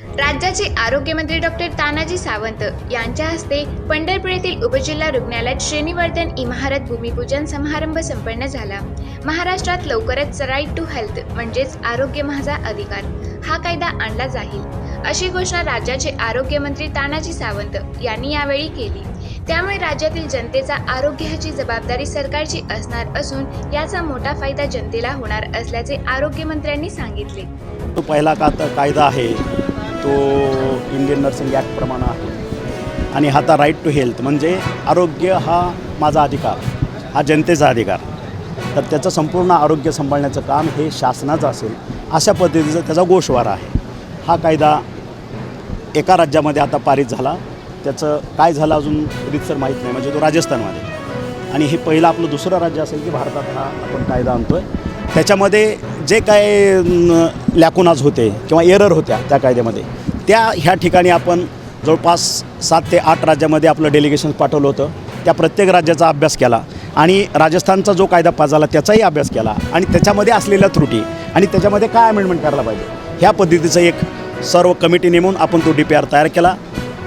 राज्याचे आरोग्यमंत्री डॉक्टर तानाजी सावंत यांच्या हस्ते पंढरपूर येथील उपजिल्हा रुग्णालयात श्रेणीवर्धन इमारत भूमिपूजन समारंभ संपन्न झाला. महाराष्ट्रात लवकरच राईट टू हेल्थ म्हणजेच आरोग्य माझा अधिकार हा कायदा आणला जाईल अशी घोषणा राज्याचे आरोग्यमंत्री तानाजी सावंत यांनी यावेळी केली. त्यामुळे राज्यातील जनतेचा आरोग्याची जबाबदारी सरकारची असणार असून याचा मोठा फायदा जनतेला होणार असल्याचे आरोग्यमंत्र्यांनी सांगितले. तो पहिला कायदा आहे तो इंडियन नर्सिंग ॲक्टप्रमाणे आहे. आणि हा आता राईट टू हेल्थ म्हणजे आरोग्य हा माझा अधिकार हा जनतेचा अधिकार. तर त्याचं संपूर्ण आरोग्य सांभाळण्याचं काम हे शासनाचं असेल अशा पद्धतीचा त्याचा गोषवारा आहे. हा कायदा एका राज्यामध्ये आता पारित झाला. त्याचं काय झालं अजून रितसर माहीत नाही म्हणजे तो राजस्थानमध्ये. आणि हे पहिलं आपलं दुसरं राज्य असेल की भारतात हा आपण कायदा आणतो आहे त्याच्यामध्ये जे काय लॅकुनाज होते किंवा एरर होत्या त्या कायद्यामध्ये त्या ह्या ठिकाणी आपण जवळपास सात ते आठ राज्यामध्ये आपलं डेलिगेशन पाठवलं होतं. त्या प्रत्येक राज्याचा अभ्यास केला आणि राजस्थानचा जो कायदा पास झाला त्याचाही अभ्यास केला आणि त्याच्यामध्ये असलेल्या त्रुटी आणि त्याच्यामध्ये काय अमेंडमेंट करायला पाहिजे ह्या पद्धतीचं एक सर्व कमिटी नेमून आपण तो डी पी आर तयार केला.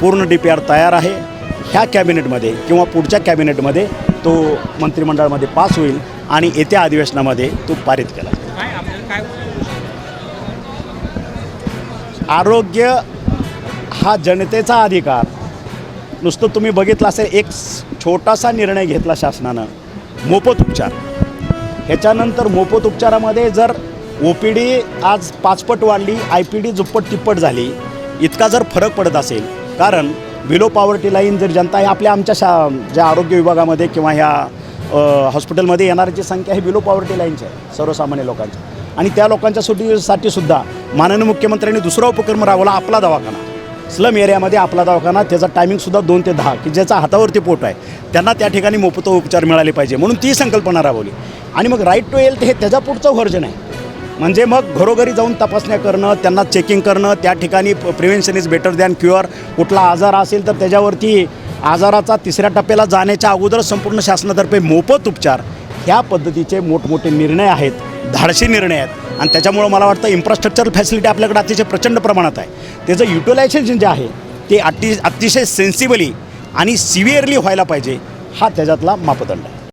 पूर्ण डी पी आर तयार आहे. ह्या कॅबिनेटमध्ये किंवा पुढच्या कॅबिनेटमध्ये तो मंत्रिमंडळामध्ये पास होईल आणि येत्या अधिवेशनामध्ये तो पारित केला जाईल. काय? आरोग्य हा जनतेचा अधिकार. नुसतं तुम्ही बघितलं असेल एक छोटासा निर्णय घेतला शासनानं. मोफत उपचार. ह्याच्यानंतर मोफत उपचारामध्ये जर ओ पी डी आज पाचपट वाढली आय पी डी दुप्पट तिप्पट झाली इतका जर फरक पडत असेल कारण बिलो पॉवर्टी लाईन जर जनता आहे आपल्या आमच्या शा ज्या आरोग्य विभागामध्ये किंवा ह्या हॉस्पिटलमध्ये येणाऱ्याची संख्या ही बिलो पॉवर्टी लाईनची आहे सर्वसामान्य लोकांची. आणि त्या लोकांच्या सुटीसाठी सुद्धा माननीय मुख्यमंत्र्यांनी दुसरा उपक्रम राबवला आपला दवाखाना. स्लम एरियामध्ये आपला दवाखाना त्याचा टायमिंगसुद्धा दोन ते दहा की ज्याचा हातावरती पोट आहे. त्यांना त्या ठिकाणी मोफत उपचार मिळाले पाहिजे म्हणून ती संकल्पना राबवली. आणि मग राईट टू हेल्थ हे त्याच्या पुढचं व्हर्जन आहे. म्हणजे मग घरोघरी जाऊन तपासण्या करणं त्यांना चेकिंग करणं त्या ठिकाणी prevention is better than cure कुठला आजार असेल तर त्याच्यावरती आजाराचा तिसऱ्या टप्प्याला जाण्याच्या अगोदर संपूर्ण शासनातर्फे मोफत उपचार. ह्या पद्धतीचे मोठमोठे निर्णय आहेत धाडशी निर्णय आहेत. आणि त्याच्यामुळं मला वाटतं इन्फ्रास्ट्रक्चर फॅसिलिटी आपल्याकडे अतिशय प्रचंड प्रमाणात आहे. त्याचं युटिलायझेशन जे आहे ते अति अतिशय सेन्सिबली आणि सिव्हिअरली व्हायला पाहिजे हा त्याच्यातला मापदंड आहे.